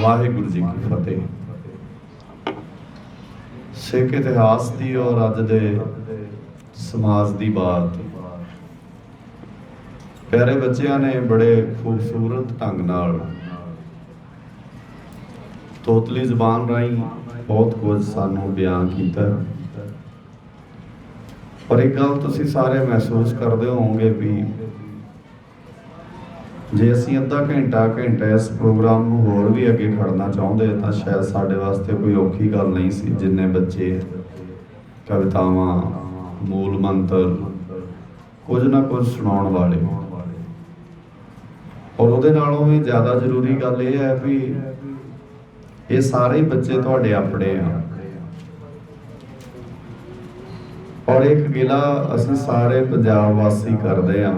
ਵਾਹਿਗੁਰੂ ਜੀ ਕੀ ਫਤਿਹ। ਸਿੱਖ ਇਤਿਹਾਸ ਦੀ ਔਰ ਅੱਜ ਦੇ ਸਮਾਜ ਦੀ ਬਾਤ। ਪਿਆਰੇ ਬੱਚਿਆਂ ਨੇ ਬੜੇ ਖੂਬਸੂਰਤ ਢੰਗ ਨਾਲ ਤੋਤਲੀ ਜ਼ਬਾਨ ਰਾਹੀਂ ਬਹੁਤ ਕੁਝ ਸਾਨੂੰ ਬਿਆਨ ਕੀਤਾ। ਪਰ ਇੱਕ ਗੱਲ ਤੁਸੀਂ ਸਾਰੇ ਮਹਿਸੂਸ ਕਰਦੇ ਹੋਵੋਗੇ ਵੀ ਜੇ ਅਸੀਂ ਅੱਧਾ ਘੰਟਾ ਘੰਟਾ ਇਸ ਪ੍ਰੋਗਰਾਮ ਨੂੰ ਹੋਰ ਵੀ ਅੱਗੇ ਖੜਨਾ ਚਾਹੁੰਦੇ, ਤਾਂ ਸ਼ਾਇਦ ਸਾਡੇ ਵਾਸਤੇ ਕੋਈ ਔਖੀ ਗੱਲ ਨਹੀਂ ਸੀ, ਜਿੰਨੇ ਬੱਚੇ, ਕਵਿਤਾਵਾਂ, ਮੂਲ ਮੰਤਰ, ਕੁਝ ਨਾ ਕੁਝ ਸੁਣਾਉਣ ਵਾਲੇ ਔਰ ਉਹਦੇ ਨਾਲੋਂ ਵੀ ਜ਼ਿਆਦਾ ਜ਼ਰੂਰੀ ਗੱਲ ਇਹ ਹੈ ਵੀ ਇਹ ਸਾਰੇ ਬੱਚੇ ਤੁਹਾਡੇ ਆਪਣੇ ਆ। ਔਰ ਇੱਕ ਗਿਲਾ ਅਸੀਂ ਸਾਰੇ ਪੰਜਾਬ ਵਾਸੀ ਕਰਦੇ ਆ।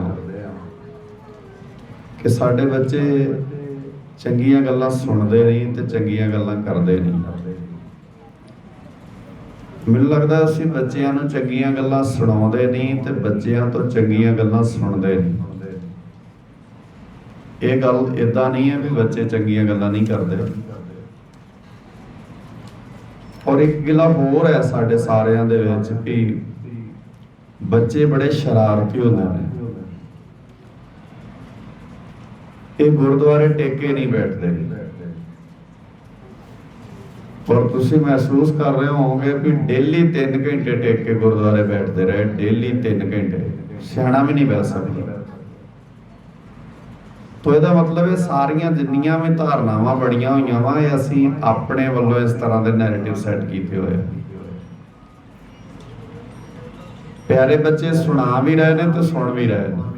ਕਿ ਸਾਡੇ ਬੱਚੇ ਚੰਗੀਆਂ ਗੱਲਾਂ ਸੁਣਦੇ ਨਹੀਂ ਤੇ ਚੰਗੀਆਂ ਗੱਲਾਂ ਕਰਦੇ ਨਹੀਂ। ਮੈਨੂੰ ਲੱਗਦਾ ਅਸੀਂ ਬੱਚਿਆਂ ਨੂੰ ਚੰਗੀਆਂ ਗੱਲਾਂ ਸੁਣਾਉਂਦੇ ਨਹੀਂ ਤੇ ਬੱਚਿਆਂ ਤੋਂ ਚੰਗੀਆਂ ਗੱਲਾਂ ਸੁਣਦੇ ਨਹੀਂ। ਇਹ ਗੱਲ ਇਦਾਂ ਨਹੀਂ ਹੈ ਵੀ ਬੱਚੇ ਚੰਗੀਆਂ ਗੱਲਾਂ ਨਹੀਂ ਕਰਦੇ। ਔਰ ਇੱਕ ਗਿਲਾ ਹੋਰ ਹੈ ਸਾਡੇ ਸਾਰਿਆਂ ਦੇ ਵਿੱਚ ਵੀ ਬੱਚੇ ਬੜੇ ਸ਼ਰਾਰਤੀ ਹੁੰਦੇ ਨੇ। ਇਹ ਗੁਰਦੁਆਰੇ ਟੇਕੇ ਨਹੀਂ ਬੈਠਦੇ। ਪਰ ਤੁਸੀਂ ਮਹਿਸੂਸ ਕਰ ਰਹੇ ਹੋਵੋਗੇ ਵੀ ਡੇਲੀ 3 ਘੰਟੇ ਟੇਕੇ ਗੁਰਦੁਆਰੇ ਬੈਠਦੇ ਰਹੇ, ਡੇਲੀ 3 ਘੰਟੇ। ਸਿਆਣਾ ਵੀ ਨਹੀਂ ਬੈਠ ਸਕਦਾ। ਤੋ ਇਹਦਾ ਮਤਲਬ ਇਹ ਸਾਰੀਆਂ ਜਿੰਨੀਆਂ ਵੀ ਧਾਰਨਾਵਾਂ ਬੜੀਆਂ ਹੋਈਆਂ ਵਾ, ਇਹ ਅਸੀਂ ਆਪਣੇ ਵੱਲੋਂ ਇਸ ਤਰ੍ਹਾਂ ਦੇ ਨੈਰੇਟਿਵ ਸੈੱਟ ਕੀਤੇ ਹੋਏ ਆ। ਪਿਆਰੇ ਬੱਚੇ, ਸੁਣਾ ਵੀ ਰਹੇ ਨੇ ਤੇ ਸੁਣ ਵੀ ਰਹੇ ਨੇ।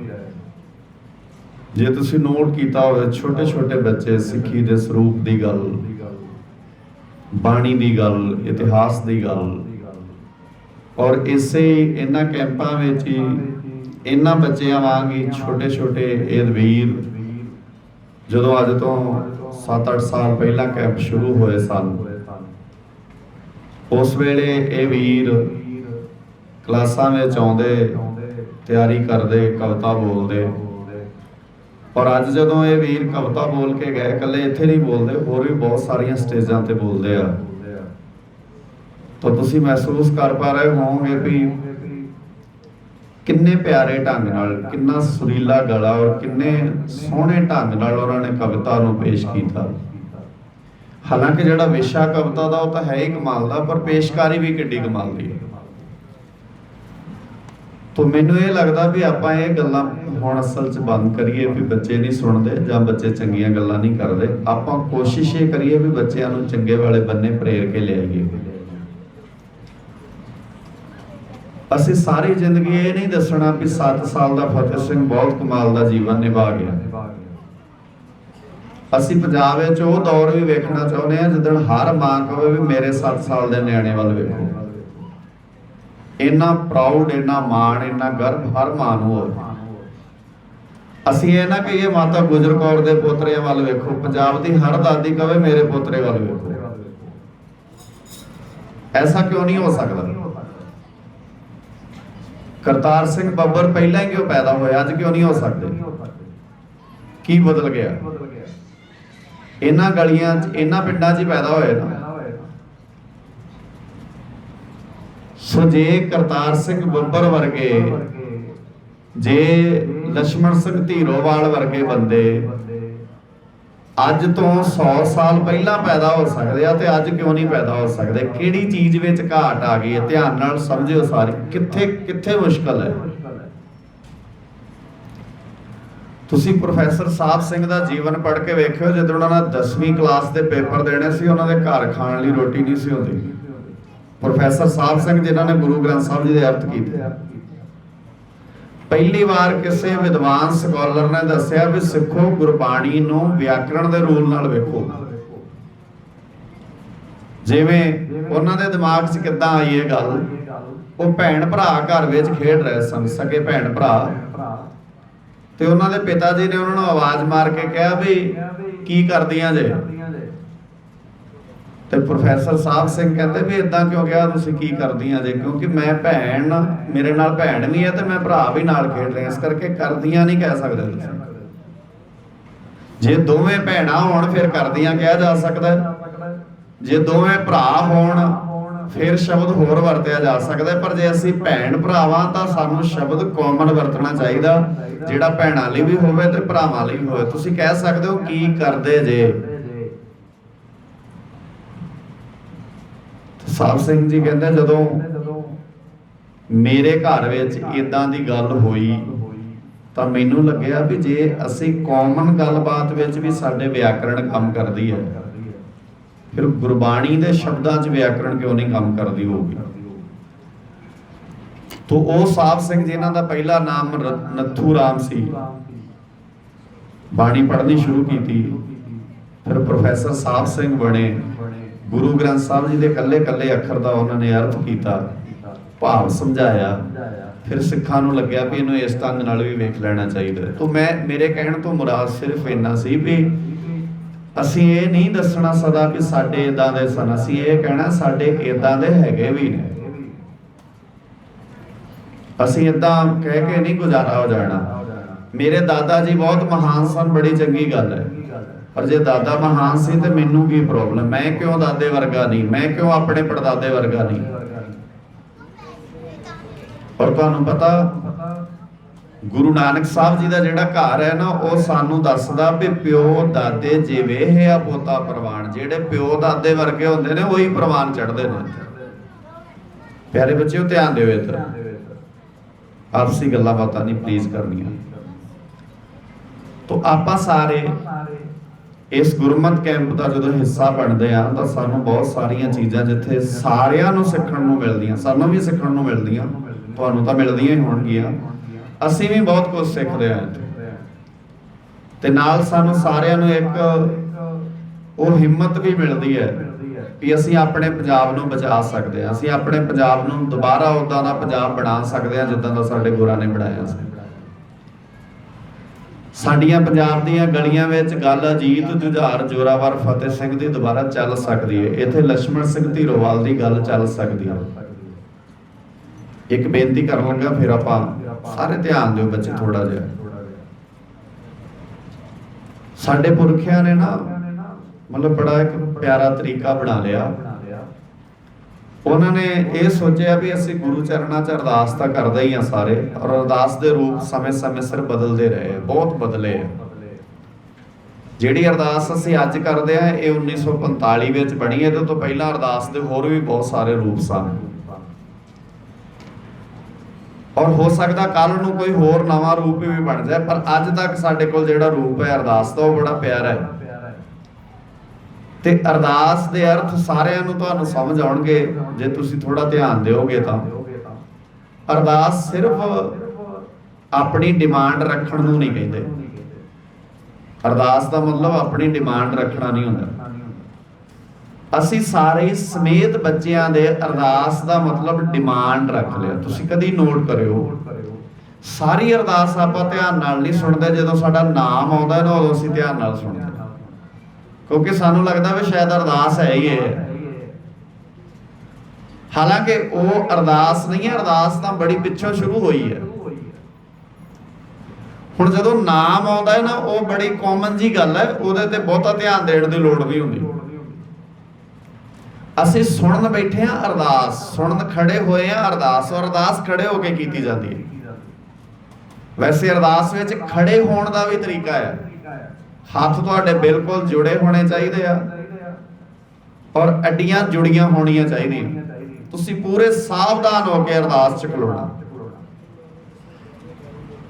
ਜੇ ਤੁਸੀਂ ਨੋਟ ਕੀਤਾ ਹੋਵੇ ਛੋਟੇ ਛੋਟੇ ਬੱਚੇ ਸਿੱਖੀ ਦੇ ਸਰੂਪ ਦੀ ਗੱਲ, ਬਾਣੀ ਦੀ ਗੱਲ, ਇਤਿਹਾਸ ਦੀ ਗੱਲ, ਔਰ ਇਸੇ ਇਹਨਾਂ ਕੈਂਪਾਂ ਵਿੱਚ ਹੀ ਇਹਨਾਂ ਬੱਚਿਆਂ ਵਾਂਗ ਹੀ ਛੋਟੇ ਛੋਟੇ ਇਹ ਵੀਰ ਜਦੋਂ ਅੱਜ ਤੋਂ 7-8 ਸਾਲ ਪਹਿਲਾਂ ਕੈਂਪ ਸ਼ੁਰੂ ਹੋਏ ਸਨ, ਉਸ ਵੇਲੇ ਇਹ ਵੀਰ ਕਲਾਸਾਂ ਵਿੱਚ ਆਉਂਦੇ, ਤਿਆਰੀ ਕਰਦੇ, ਕਵਿਤਾ ਬੋਲਦੇ ਔਰ ਅੱਜ ਜਦੋਂ ਇਹ ਵੀਰ ਕਵਿਤਾ ਬੋਲ ਕੇ ਗਏ, ਇਕੱਲੇ ਇੱਥੇ ਨਹੀਂ ਬੋਲਦੇ, ਹੋਰ ਵੀ ਬਹੁਤ ਸਾਰੀਆਂ ਸਟੇਜਾਂ ਤੇ ਬੋਲਦੇ ਆ। ਤਾਂ ਤੁਸੀਂ ਮਹਿਸੂਸ ਕਰ ਪਾ ਰਹੇ ਹੋਵੋਗੇ ਵੀ ਕਿੰਨੇ ਪਿਆਰੇ ਢੰਗ ਨਾਲ, ਕਿੰਨਾ ਸੁਰੀਲਾ ਗਲਾ ਔਰ ਕਿੰਨੇ ਸੋਹਣੇ ਢੰਗ ਨਾਲ ਉਹਨਾਂ ਨੇ ਕਵਿਤਾ ਨੂੰ ਪੇਸ਼ ਕੀਤਾ। ਹਾਲਾਂਕਿ ਜਿਹੜਾ ਵਿਸ਼ਾ ਕਵਿਤਾ ਦਾ ਉਹ ਤਾਂ ਹੈ ਹੀ ਕਮਾਲ ਦਾ, ਪਰ ਪੇਸ਼ਕਾਰੀ ਵੀ ਕਿੱਡੀ ਕਮਾਲ ਦੀ ਹੈ। ਤੋ ਮੈਨੂੰ ਇਹ ਲੱਗਦਾ ਵੀ ਆਪਾਂ ਇਹ ਗੱਲਾਂ ਹੁਣ ਅਸਲ 'ਚ ਬੰਦ ਕਰੀਏ ਵੀ ਬੱਚੇ ਨਹੀਂ ਸੁਣਦੇ ਜਾਂ ਬੱਚੇ ਚੰਗੀਆਂ ਗੱਲਾਂ ਨਹੀਂ ਕਰਦੇ, ਆਪਾਂ ਕੋਸ਼ਿਸ਼ ਇਹ ਕਰੀਏ ਵੀ ਬੱਚਿਆਂ ਨੂੰ ਚੰਗੇ ਵਾਲੇ ਬੰਨੇ ਪ੍ਰੇਰ ਕੇ ਲਿਆਈਏ। ਅਸੀਂ ਸਾਰੀ ਜ਼ਿੰਦਗੀ ਇਹ ਨਹੀਂ ਦੱਸਣਾ ਵੀ 7 ਸਾਲ ਦਾ ਫਤਿਹ ਸਿੰਘ ਬਹੁਤ ਕਮਾਲ ਦਾ ਜੀਵਨ ਨਿਭਾ ਗਿਆ। ਅਸੀਂ ਪੰਜਾਬ ਵਿੱਚ ਉਹ ਦੌਰ ਵੀ ਵੇਖਣਾ ਚਾਹੁੰਦੇ ਆ ਜਦੋਂ ਹਰ ਮਾਂ ਕਹੇ ਵੀ ਮੇਰੇ 7 ਸਾਲ ਦੇ ਨਿਆਣੇ ਵੱਲ ਵੇਖੋ। ਇੰਨਾ ਪ੍ਰਾਊਡ ਇੰਨਾ ਮਾਣ, ਇੰਨਾ ਗਰਵ ਹਰ ਮਾਂ ਨੂੰ ਹੋਵੇ। ਅਸੀਂ ਇਹ ਨਾ ਕਹੀਏ, ਮਾਤਾ ਗੁਜਰ ਕੌਰ ਦੇ ਪੋਤਰੇ ਵੱਲ ਵੇਖੋ। ਪੰਜਾਬ ਦੀ ਹਰ ਦਾਦੀ ਕਵੇ, ਮੇਰੇ ਪੋਤਰੇ ਵੱਲ ਵੇਖੋ। ਐਸਾ ਕਿਉਂ ਨਹੀਂ ਹੋ ਸਕਦਾ? ਕਰਤਾਰ ਸਿੰਘ ਬੱਬਰ ਪਹਿਲਾਂ ਹੀ ਕਿਉਂ ਪੈਦਾ ਹੋਇਆ? ਅੱਜ ਕਿਉਂ ਨਹੀਂ ਹੋ ਸਕਦੇ? ਕੀ ਬਦਲ ਗਿਆ? ਇਹਨਾਂ ਗਲੀਆਂ 'ਚ, ਇਹਨਾਂ ਪਿੰਡਾਂ 'ਚ ਹੀ ਪੈਦਾ ਹੋਏ ਨਾ। ਸੋ ਜੇ ਕਰਤਾਰ ਸਿੰਘ ਬੱਬਰ ਵਰਗੇ, ਜੇ ਲక్ష్మణ ਸਿੰਘ ਧੀਰੋਵਾਲ ਵਰਗੇ ਬੰਦੇ, ਅੱਜ ਤੋਂ 100 ਸਾਲ ਪਹਿਲਾਂ ਪੈਦਾ ਹੋ ਸਕਦੇ ਆ ਤੇ ਅੱਜ ਕਿਉਂ ਨਹੀਂ ਪੈਦਾ ਹੋ ਸਕਦੇ? ਕਿਹੜੀ ਚੀਜ਼ ਵਿੱਚ ਘਾਟ ਆ ਗਈ ਹੈ? ਧਿਆਨ ਨਾਲ ਸਮਝਿਓ ਸਾਰੇ। ਕਿੱਥੇ ਕਿੱਥੇ ਮੁਸ਼ਕਲ ਹੈ? ਤੁਸੀਂ ਪ੍ਰੋਫੈਸਰ ਸਾਹਿਬ ਸਿੰਘ ਦਾ ਜੀਵਨ ਪੜ੍ਹ ਕੇ ਵੇਖਿਓ, ਜਦੋਂ ਉਹਨਾਂ ਨੇ 10ਵੀਂ ਕਲਾਸ ਦੇ ਪੇਪਰ ਦੇਣੇ ਸੀ, ਉਹਨਾਂ ਦੇ ਘਰ ਖਾਣ ਲਈ ਰੋਟੀ ਨਹੀਂ ਸੀ ਹੁੰਦੀ ਪ੍ਰੋਫੈਸਰ ਸਾਹਿਬ ਸਿੰਘ ਜਿਨ੍ਹਾਂ ਨੇ ਗੁਰੂ ਗ੍ਰੰਥ ਸਾਹਿਬ ਜੀ ਦੇ ਅਰਥ ਕੀਤੇ। ਪਹਿਲੀ ਵਾਰ ਕਿਸੇ ਵਿਦਵਾਨ ਸਕਾਲਰ ਨੇ ਦੱਸਿਆ ਵੀ ਸਿੱਖੋ ਗੁਰਬਾਣੀ ਨੂੰ ਵਿਆਕਰਣ ਦੇ ਰੂਲ ਨਾਲ ਵੇਖੋ। ਜਿਵੇਂ ਉਹਨਾਂ ਦੇ ਦਿਮਾਗ 'ਚ ਕਿੱਦਾਂ ਆਈ ਇਹ ਗੱਲ? ਉਹ ਭੈਣ ਭਰਾ ਘਰ ਵਿੱਚ ਖੇਡ ਰਹੇ ਸਨ ਸਕੇ ਭੈਣ ਭਰਾ। ਤੇ ਉਹਨਾਂ ਦੇ ਪਿਤਾ ਜੀ ਨੇ ਉਹਨਾਂ ਨੂੰ ਆਵਾਜ਼ ਮਾਰ ਕੇ ਕਿਹਾ ਵੀ ਕੀ ਕਰਦੀਆਂ ਜੇ? ਤੇ ਪ੍ਰੋਫੈਸਰ ਸਾਹਿਬ ਸਿੰਘ ਕਹਿੰਦੇ ਵੀ ਇਦਾਂ ਕਿਉਂ ਕਿਹਾ, ਤੁਸੀਂ ਕੀ ਕਰਦੀਆਂ ਜੇ? ਕਿਉਂਕਿ ਮੈਂ ਭੈਣ, ਮੇਰੇ ਨਾਲ ਭੈਣ ਵੀ ਹੈ ਤੇ ਮੈਂ ਭਰਾ ਵੀ ਨਾਲ ਖੇਡ ਰਿਹਾ, ਇਸ ਕਰਕੇ ਕਰਦੀਆਂ ਨਹੀਂ ਕਹਿ ਸਕਦੇ ਤੁਸੀਂ। ਜੇ ਦੋਵੇਂ ਭੈਣਾਂ ਹੋਣ, ਫਿਰ ਕਰਦੀਆਂ ਕਿਹਾ ਜਾ ਸਕਦਾ ਜੇ ਦੋਵੇਂ ਭਰਾ ਹੋਣ, ਫਿਰ ਸ਼ਬਦ ਹੋਰ ਵਰਤਿਆ ਜਾ ਸਕਦਾ ਪਰ ਜੇ ਅਸੀਂ ਭੈਣ ਭਰਾਵਾਂ, ਤਾਂ ਸਾਨੂੰ ਸ਼ਬਦ ਕਾਮਨ ਵਰਤਣਾ ਚਾਹੀਦਾ, ਜਿਹੜਾ ਭੈਣਾਂ ਲਈ ਵੀ ਹੋਵੇ ਤੇ ਭਰਾਵਾਂ ਲਈ ਵੀ ਹੋਵੇ। ਤੁਸੀਂ ਕਹਿ ਸਕਦੇ ਹੋ ਕੀ ਕਰਦੇ ਜੇ? ਸਾਹਿਬ ਸਿੰਘ ਜੀ ਕਹਿੰਦੇ ਜਦੋਂ ਮੇਰੇ ਘਰ ਵਿੱਚ ਇਦਾਂ ਦੀ ਗੱਲ ਹੋਈ, ਤਾਂ ਮੈਨੂੰ ਲੱਗਿਆ ਵੀ ਜੇ ਅਸੀਂ ਕਾਮਨ ਗੱਲਬਾਤ ਵਿੱਚ ਵੀ ਸਾਡੇ ਵਿਆਕਰਣ ਕੰਮ ਕਰਦੀ ਹੈ, ਫਿਰ ਗੁਰਬਾਣੀ ਦੇ ਸ਼ਬਦਾਂ 'ਚ ਵਿਆਕਰਣ ਕਿਉਂ ਨਹੀਂ ਕੰਮ ਕਰਦੀ ਹੋਊਗੀ? ਤੋ ਉਹ ਸਾਹਿਬ ਸਿੰਘ ਜੀ ਦਾ ਪਹਿਲਾ ਨਾਮ ਨੱਥੂ ਰਾਮ ਸੀ। ਬਾਣੀ ਪੜ੍ਹਨੀ ਸ਼ੁਰੂ ਕੀਤੀ, ਫਿਰ ਪ੍ਰੋਫੈਸਰ ਸਾਹਿਬ ਸਿੰਘ ਬਣੇ। ਗੁਰੂ ਗ੍ਰੰਥ ਸਾਹਿਬ ਜੀ ਦੇ ਕੱਲੇ ਕੱਲੇ ਅੱਖਰ ਦਾ ਉਹਨਾਂ ਨੇ ਅਰਥ ਕੀਤਾ, ਭਾਵ ਸਮਝਾਇਆ। ਫਿਰ ਸਿੱਖਾਂ ਨੂੰ ਲੱਗਿਆ ਵੀ ਇਹਨੂੰ ਇਸ ਢੰਗ ਨਾਲ ਵੀ ਵੇਖ ਲੈਣਾ ਚਾਹੀਦਾ ਹੈ। ਤੋਂ ਮੈਂ, ਮੇਰੇ ਕਹਿਣ ਤੋਂ ਮੁਰਾਦ ਸਿਰਫ ਇੰਨਾ ਸੀ ਵੀ ਅਸੀਂ ਇਹ ਨਹੀਂ ਦੱਸਣਾ ਸਦਾ ਕਿ ਸਾਡੇ ਇਦਾਂ ਦੇ ਸਨ। ਅਸੀਂ ਇਹ ਕਹਿਣਾ ਸਾਡੇ ਇਦਾਂ ਦੇ ਹੈਗੇ ਵੀ ਨੇ। ਅਸੀਂ ਇਦਾਂ ਕਹਿ ਕੇ ਨਹੀਂ ਗੁਜ਼ਾਰਾ ਹੋ ਜਾਣਾ। ਮੇਰੇ ਦਾਦਾ ਜੀ ਬਹੁਤ ਮਹਾਨ ਸਨ, ਬੜੀ ਚੰਗੀ ਗੱਲ ਹੈ। ਪਰ ਜੇ ਦਾਦਾ ਮਹਾਨ ਸੀ ਤੇ ਮੈਨੂੰ ਕੀ ਪ੍ਰੋਬਲਮ ਮੈਂ ਕਿਉਂ ਦਾਦੇ ਵਰਗਾ ਨਹੀਂ? ਮੈਂ ਕਿਉਂ ਆਪਣੇ ਪੜਦਾਦੇ ਵਰਗਾ ਨਹੀਂ? ਔਰ ਤੁਹਾਨੂੰ ਪਤਾ, ਗੁਰੂ ਨਾਨਕ ਸਾਹਿਬ ਜੀ ਦਾ ਜਿਹੜਾ ਘਰ ਹੈ ਨਾ, ਉਹ ਸਾਨੂੰ ਦੱਸਦਾ ਵੀ ਪਿਓ ਦਾਦੇ ਜਿਵੇਂ ਹੈ ਆ ਪੋਤਾ ਪ੍ਰਵਾਨ, ਜਿਹੜੇ ਪਿਓ ਦਾਦੇ ਵਰਗੇ ਹੁੰਦੇ ਨੇ, ਉਹੀ ਪ੍ਰਵਾਨ ਚੜਦੇ ਨੇ। ਪਿਆਰੇ ਬੱਚਿਓ, ਧਿਆਨ ਦਿਓ ਇੱਧਰ। ਆਪਸੀ ਗੱਲਾਂ ਬਾਤਾਂ ਨਹੀਂ ਪਲੀਜ਼ ਕਰਨੀਆਂ। ਤੋਂ ਆਪਾਂ ਸਾਰੇ ਇਸ ਗੁਰਮਤ ਕੈਂਪ ਦਾ ਜਦੋਂ ਹਿੱਸਾ ਬਣਦੇ ਆ, ਤਾਂ ਸਾਨੂੰ ਬਹੁਤ ਸਾਰੀਆਂ ਚੀਜ਼ਾਂ ਜਿੱਥੇ ਸਾਰਿਆਂ ਨੂੰ ਸਿੱਖਣ ਨੂੰ ਮਿਲਦੀਆਂ, ਸਾਨੂੰ ਵੀ ਸਿੱਖਣ ਨੂੰ ਮਿਲਦੀਆਂ, ਤੁਹਾਨੂੰ ਤਾਂ ਮਿਲਦੀਆਂ ਹੀ ਹੋਣਗੀਆਂ। ਅਸੀਂ ਵੀ ਬਹੁਤ ਕੁਝ ਸਿੱਖਦੇ ਆ ਇੱਥੇ। ਤੇ ਨਾਲ ਸਾਨੂੰ ਸਾਰਿਆਂ ਨੂੰ ਇੱਕ ਉਹ ਹਿੰਮਤ ਵੀ ਮਿਲਦੀ ਹੈ ਵੀ ਅਸੀਂ ਆਪਣੇ ਪੰਜਾਬ ਨੂੰ ਬਚਾ ਸਕਦੇ ਹਾਂ, ਅਸੀਂ ਆਪਣੇ ਪੰਜਾਬ ਨੂੰ ਦੁਬਾਰਾ ਉਦਾਂ ਦਾ ਪੰਜਾਬ ਬਣਾ ਸਕਦੇ ਹਾਂ ਜਿੱਦਾਂ ਦਾ ਸਾਡੇ ਗੁਰਾਂ ਨੇ ਬਣਾਇਆ ਸੀ। ਸਾਡੀਆਂ ਪੰਜਾਬ ਦੀਆਂ ਗਲੀਆਂ ਵਿੱਚ ਗੱਲ ਅਜੀਤ ਜੁਝਾਰ, ਜੋਰਾਵਰ ਫਤਿਹ ਸਿੰਘ ਦੀ ਦੁਬਾਰਾ ਚੱਲ ਸਕਦੀ ਹੈ ਇੱਥੇ ਲక్ష్మణ ਸਿੰਘ ਧੀਰੋਵਾਲ ਦੀ ਗੱਲ ਚੱਲ ਸਕਦੀ ਹੈ ਇੱਕ ਬੇਨਤੀ ਕਰਨ ਲੱਗਾ, ਫਿਰ ਆਪਾਂ ਸਾਰੇ ਧਿਆਨ ਦਿਓ ਬੱਚੇ ਥੋੜਾ ਜਿਹਾ। ਸਾਡੇ ਪੁਰਖਿਆਂ ਨੇ ਨਾ, ਮਤਲਬ ਬੜਾ ਇੱਕ ਪਿਆਰਾ ਤਰੀਕਾ ਬਣਾ ਲਿਆ। ਉਹਨਾਂ ਨੇ ਇਹ ਸੋਚਿਆ ਵੀ ਅਸੀਂ ਗੁਰੂ ਚਰਨਾਂ 'ਚ ਅਰਦਾਸ ਤਾਂ ਕਰਦੇ ਹੀ ਆ ਸਾਰੇ, ਔਰ ਅਰਦਾਸ ਦੇ ਰੂਪ ਸਮੇਂ-ਸਮੇਂ ਸਿਰ ਬਦਲਦੇ ਰਹੇ, ਬਹੁਤ ਬਦਲੇ ਜਿਹੜੀ ਅਰਦਾਸ ਅਸੀਂ ਅੱਜ ਕਰਦੇ ਆ ਇਹ 1945 ਵਿੱਚ ਬਣੀ ਹੈ ਤੇ ਤੋਂ ਪਹਿਲਾਂ ਅਰਦਾਸ ਦੇ ਹੋਰ ਵੀ ਬਹੁਤ ਸਾਰੇ ਰੂਪ ਸਨ। ਔਰ ਹੋ ਸਕਦਾ ਕੱਲ ਨੂੰ ਕੋਈ ਹੋਰ ਨਵਾਂ ਰੂਪ ਵੀ ਬਣ ਜਾਏ, ਪਰ ਅੱਜ ਤੱਕ ਸਾਡੇ ਕੋਲ ਜਿਹੜਾ ਰੂਪ ਹੈ ਅਰਦਾਸ ਦਾ ਉਹ ਬੜਾ ਪਿਆਰਾ ਹੈ। ਤੇ ਅਰਦਾਸ ਦੇ ਅਰਥ ਸਾਰਿਆਂ ਨੂੰ ਤੁਹਾਨੂੰ ਸਮਝ ਆਉਣਗੇ, ਜੇ ਤੁਸੀਂ ਥੋੜਾ ਧਿਆਨ ਦਿਓਗੇ ਤਾਂ। ਅਰਦਾਸ ਸਿਰਫ ਆਪਣੀ ਡਿਮਾਂਡ ਰੱਖਣ ਨੂੰ ਨਹੀਂ ਕਹਿੰਦੇ। ਅਰਦਾਸ ਦਾ ਮਤਲਬ ਆਪਣੀ ਡਿਮਾਂਡ ਰੱਖਣਾ ਨਹੀਂ ਹੁੰਦਾ। ਅਸੀਂ ਸਾਰੇ ਸਮੇਤ ਬੱਚਿਆਂ ਦੇ ਅਰਦਾਸ ਦਾ ਮਤਲਬ ਡਿਮਾਂਡ ਰੱਖ ਲਿਆ। ਤੁਸੀਂ ਕਦੀ ਨੋਟ ਕਰਿਓ। ਸਾਰੀ ਅਰਦਾਸ ਆਪਾਂ ਧਿਆਨ ਨਾਲ ਨਹੀਂ ਸੁਣਦੇ। ਜਦੋਂ ਸਾਡਾ ਨਾਮ ਆਉਂਦਾ ਨਾ, ਉਦੋਂ ਅਸੀਂ ਧਿਆਨ ਨਾਲ ਸੁਣਦੇ। ਕਿਉਂਕਿ ਸਾਨੂੰ ਲੱਗਦਾ ਵੀ ਸ਼ਾਇਦ ਅਰਦਾਸ ਹੈ ਹੀ ਇਹ। ਹਾਲਾਂਕਿ ਉਹ ਅਰਦਾਸ ਨਹੀਂ ਹੈ, ਅਰਦਾਸ ਤਾਂ ਬੜੀ ਪਿੱਛੋਂ ਸ਼ੁਰੂ ਹੋਈ ਹੈ। ਹੁਣ ਜਦੋਂ ਨਾਮ ਆਉਂਦਾ ਹੈ ਨਾ, ਉਹ ਬੜੀ ਕਾਮਨ ਜੀ ਗੱਲ ਹੈ, ਉਹਦੇ ਤੇ ਬਹੁਤਾ ਧਿਆਨ ਦੇਣ ਦੀ ਲੋੜ ਨਹੀਂ ਹੁੰਦੀ। ਅਸੀਂ ਸੁਣਨ ਬੈਠੇ ਆ ਅਰਦਾਸ, ਸੁਣਨ ਖੜੇ ਹੋਏ ਆ ਅਰਦਾਸ, ਔਰ ਅਰਦਾਸ ਖੜੇ ਹੋ ਕੇ ਕੀਤੀ ਜਾਂਦੀ ਹੈ। ਵੈਸੇ ਅਰਦਾਸ ਵਿੱਚ ਖੜੇ ਹੋਣ ਦਾ ਵੀ ਤਰੀਕਾ ਹੈ। ਹੱਥ ਤੁਹਾਡੇ ਬਿਲਕੁਲ ਜੁੜੇ ਹੋਣੇ ਚਾਹੀਦੇ ਆ। ਔਰ ਅੱਡੀਆਂ ਜੁੜੀਆਂ ਹੋਣੀਆਂ ਚਾਹੀਦੀਆਂ। ਤੁਸੀਂ ਪੂਰੇ ਸਾਵਧਾਨ ਹੋ ਕੇ ਅਰਦਾਸ ਚ ਖਲੋਣਾ।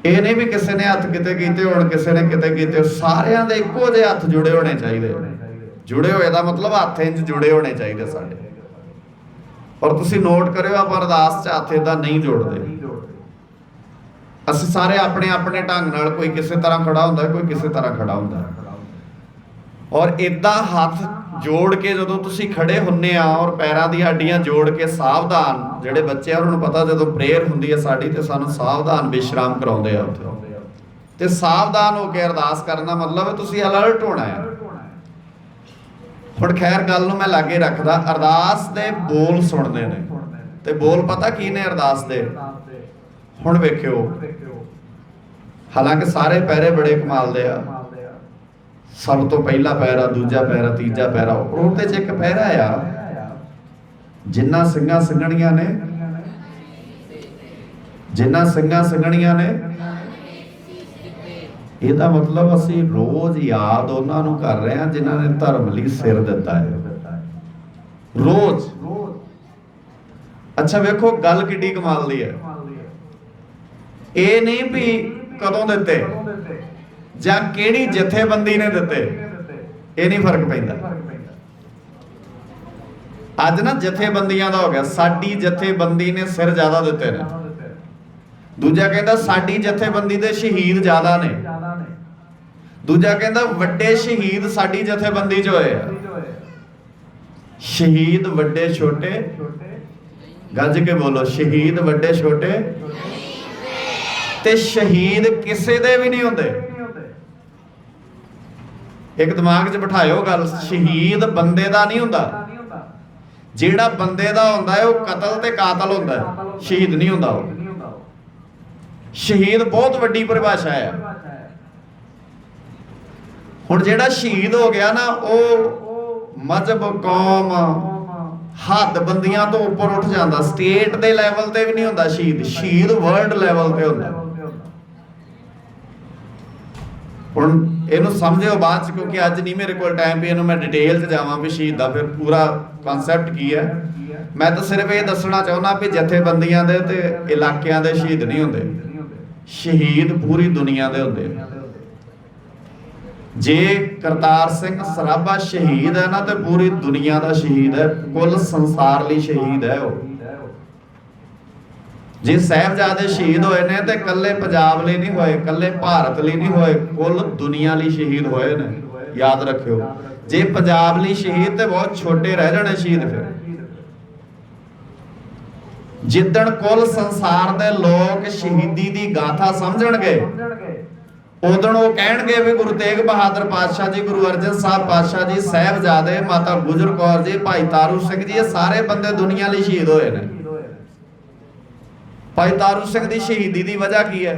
ਇਹ ਨਹੀਂ ਵੀ ਕਿਸੇ ਨੇ ਹੱਥ ਕਿਤੇ ਕੀਤੇ, ਹੋਣ ਕਿਸੇ ਨੇ ਕਿਤੇ ਕੀਤੇ। ਸਾਰਿਆਂ ਦੇ ਇੱਕੋ ਜਿਹੇ ਹੱਥ ਜੁੜੇ ਹੋਣੇ ਚਾਹੀਦੇ। ਜੁੜੇ ਹੋਏ ਦਾ ਮਤਲਬ ਹੱਥ ਇੰਜ ਜੁੜੇ ਹੋਣੇ ਚਾਹੀਦੇ ਸਾਡੇ। ਔਰ ਤੁਸੀਂ ਨੋਟ ਕਰਿਓ, ਆਪਾਂ ਅਰਦਾਸ ਚ ਹੱਥ ਏਦਾਂ ਨਹੀਂ ਜੋੜਦੇ। ਅਸੀਂ ਸਾਰੇ ਆਪਣੇ ਆਪਣੇ ਢੰਗ ਨਾਲ ਕੋਈ ਕਿਸੇ ਤਰ੍ਹਾਂ ਖੜਾ ਹੁੰਦਾ, ਕੋਈ ਕਿਸੇ ਤਰ੍ਹਾਂ ਖੜਾ ਹੁੰਦਾ। ਔਰ ਇਦਾਂ ਹੱਥ ਜੋੜ ਕੇ ਜਦੋਂ ਤੁਸੀਂ ਖੜੇ ਹੁੰਨੇ ਆ ਔਰ ਪੈਰਾਂ ਦੀਆਂ ਹੱਡੀਆਂ ਜੋੜ ਕੇ ਸਾਵਧਾਨ ਜਿਹੜੇ ਬੱਚੇ ਆ, ਉਹਨਾਂ ਨੂੰ ਪਤਾ ਜਦੋਂ ਪ੍ਰੇਅਰ ਹੁੰਦੀ ਹੈ ਸਾਡੀ ਤੇ ਸਾਨੂੰ ਸਾਵਧਾਨ ਵਿਸ਼ਰਾਮ ਕਰਾਉਂਦੇ ਆ ਉੱਥੇ। ਤੇ ਸਾਵਧਾਨ ਹੋ ਕੇ ਅਰਦਾਸ ਕਰਨ ਦਾ ਮਤਲਬ ਹੈ ਤੁਸੀਂ ਅਲਰਟ ਹੋਣਾ ਹੈ। ਹੁਣ ਖੈਰ ਗੱਲ ਨੂੰ ਮੈਂ ਲਾਗੇ ਰੱਖਦਾ, ਅਰਦਾਸ ਦੇ ਬੋਲ ਸੁਣਦੇ ਨੇ। ਤੇ ਬੋਲ ਪਤਾ ਕੀ ਨੇ ਅਰਦਾਸ ਦੇ? ਹੁਣ ਵੇਖਿਓ। ਹਾਲਾਂਕਿ ਸਾਰੇ ਪੈਰੇ ਬੜੇ ਕਮਾਲ ਦੇ ਆ। ਸਭ ਤੋਂ ਪਹਿਲਾ ਪੈਰਾ, ਦੂਜਾ ਪੈਰਾ, ਤੀਜਾ ਪੈਰਾ ਉਹਦੇ ਚ ਇੱਕ ਪੈਰਾ ਆ। ਜਿੰਨਾ ਸਿੰਘਾਂ ਸਿੰਘਣੀਆਂ ਨੇ, ਜਿੰਨਾ ਸਿੰਘਾਂ ਸਿੰਘਣੀਆਂ ਨੇ, ਇਹਦਾ ਮਤਲਬ ਅਸੀਂ ਰੋਜ਼ ਯਾਦ ਉਹਨਾਂ ਨੂੰ ਕਰ ਰਹੇ ਹਾਂ ਜਿਨ੍ਹਾਂ ਨੇ ਧਰਮ ਲਈ ਸਿਰ ਦਿੱਤਾ ਹੈ। ਰੋਜ਼। ਅੱਛਾ, ਵੇਖੋ ਗੱਲ ਕਿੱਡੀ ਕਮਾਲ ਦੀ ਹੈ। ਇਹ ਨਹੀਂ ਵੀ ਕਦੋਂ ਦਿੱਤੇ? ਜਾਂ ਕਿਹੜੀ ਜਥੇਬੰਦੀ ਨੇ ਦਿੱਤੇ? ਇਹ ਨਹੀਂ ਫ਼ਰਕ ਪੈਂਦਾ। ਅੱਜ ਨਾ ਜਥੇਬੰਦੀਆਂ ਦਾ ਹੋ ਗਿਆ। ਸਾਡੀ ਜਥੇਬੰਦੀ ਨੇ ਸਿਰ ਜ਼ਿਆਦਾ ਦਿੱਤੇ ਨੇ। ਦੂਜਾ ਕਹਿੰਦਾ ਸਾਡੀ ਜਥੇਬੰਦੀ ਦੇ ਸ਼ਹੀਦ ਜ਼ਿਆਦਾ ਨੇ। ਦੂਜਾ ਕਹਿੰਦਾ ਵੱਡੇ ਸ਼ਹੀਦ ਸਾਡੀ ਜਥੇਬੰਦੀ 'ਚ ਹੋਏ ਆ। ਸ਼ਹੀਦ ਵੱਡੇ ਛੋਟੇ। ਗੱਜ ਕੇ ਬੋਲੋ ਸ਼ਹੀਦ ਵੱਡੇ ਛੋਟੇ। ਤੇ ਸ਼ਹੀਦ ਕਿਸੇ ਦੇ ਵੀ ਨਹੀਂ ਹੁੰਦੇ। ਇੱਕ ਦਿਮਾਗ 'ਚ ਬਿਠਾਇਓ ਗੱਲ, ਸ਼ਹੀਦ ਬੰਦੇ ਦਾ ਨਹੀਂ ਹੁੰਦਾ। ਜਿਹੜਾ ਬੰਦੇ ਦਾ ਹੁੰਦਾ ਹੈ, ਉਹ ਕਤਲ ਤੇ ਕਾਤਲ ਹੁੰਦਾ ਸ਼ਹੀਦ ਨਹੀਂ ਹੁੰਦਾ ਉਹ। ਸ਼ਹੀਦ ਬਹੁਤ ਵੱਡੀ ਪਰਿਭਾਸ਼ਾ ਹੈ। ਹੁਣ ਜਿਹੜਾ ਸ਼ਹੀਦ ਹੋ ਗਿਆ ਨਾ, ਉਹ ਮਜ਼ਹਬ, ਕੌਮ ਹੱਦ ਬੰਦੀਆਂ ਤੋਂ ਉੱਪਰ ਉੱਠ ਜਾਂਦਾ। ਸਟੇਟ ਦੇ ਲੈਵਲ ਤੇ ਵੀ ਨਹੀਂ ਹੁੰਦਾ ਸ਼ਹੀਦ। ਸ਼ਹੀਦ ਵਰਲਡ ਲੈਵਲ ਤੇ ਹੁੰਦਾ। ਹੁਣ ਇਹਨੂੰ ਸਮਝਿਓ ਬਾਅਦ ਚ, ਕਿਉਂਕਿ ਅੱਜ ਨਹੀਂ ਮੇਰੇ ਕੋਲ ਟਾਈਮ ਵੀ, ਇਹਨੂੰ ਮੈਂ ਡਿਟੇਲ ਚ ਜਾਵਾਂ ਵੀ ਸ਼ਹੀਦ ਦਾ ਫਿਰ ਪੂਰਾ ਕਨਸੈਪਟ ਕੀ ਹੈ। ਮੈਂ ਤਾਂ ਸਿਰਫ ਇਹ ਦੱਸਣਾ ਚਾਹੁੰਦਾ ਵੀ ਜਥੇਬੰਦੀਆਂ ਦੇ ਤੇ ਇਲਾਕਿਆਂ ਦੇ ਸ਼ਹੀਦ ਨਹੀਂ ਹੁੰਦੇ। ਸ਼ਹੀਦ ਪੂਰੀ ਦੁਨੀਆ ਦੇ ਹੁੰਦੇ ਜੇ ਕਰਤਾਰ ਸਿੰਘ ਸਰਾਭਾ ਸ਼ਹੀਦ ਹੈ ਨਾ, ਤੇ ਪੂਰੀ ਦੁਨੀਆ ਦਾ ਸ਼ਹੀਦ ਹੈ। ਕੁੱਲ ਸੰਸਾਰ ਲਈ ਸ਼ਹੀਦ ਹੈ ਉਹ। ਜੇ ਸਾਹਿਬਜ਼ਾਦੇ ਸ਼ਹੀਦ ਹੋਏ ਨੇ ਤੇ ਇਕੱਲੇ ਪੰਜਾਬ ਲਈ ਨਹੀਂ ਹੋਏ, ਇਕੱਲੇ ਭਾਰਤ ਲਈ ਨਹੀਂ ਹੋਏ, ਕੁੱਲ ਦੁਨੀਆ ਲਈ ਸ਼ਹੀਦ ਹੋਏ ਨੇ। ਯਾਦ ਰੱਖਿਓ, ਜੇ ਪੰਜਾਬ ਲਈ ਸ਼ਹੀਦ ਤੇ ਬਹੁਤ ਛੋਟੇ ਰਹਿ ਜਾਣੇ ਸ਼ਹੀਦ ਫਿਰ। ਜਿੱਦਣ ਕੁੱਲ ਸੰਸਾਰ ਦੇ ਲੋਕ ਸ਼ਹੀਦੀ ਦੀ ਗਾਥਾ ਸਮਝਣਗੇ, ਉਦੋਂ ਉਹ ਕਹਿਣਗੇ ਵੀ ਗੁਰੂ ਤੇਗ ਬਹਾਦਰ ਪਾਤਸ਼ਾਹ ਜੀ, ਗੁਰੂ ਅਰਜਨ ਸਾਹਿਬ ਪਾਤਸ਼ਾਹ ਜੀ, ਸਾਹਿਬਜ਼ਾਦੇ, ਮਾਤਾ ਗੁਜਰ ਕੌਰ ਜੀ, ਭਾਈ ਤਾਰੂ ਸਿੰਘ ਜੀ, ਇਹ ਸਾਰੇ ਬੰਦੇ ਦੁਨੀਆ ਲਈ ਸ਼ਹੀਦ ਹੋਏ ਨੇ। ਭਾਈ ਤਾਰੂ ਸਿੰਘ ਦੀ ਸ਼ਹੀਦੀ ਦੀ ਵਜ੍ਹਾ ਕੀ ਹੈ?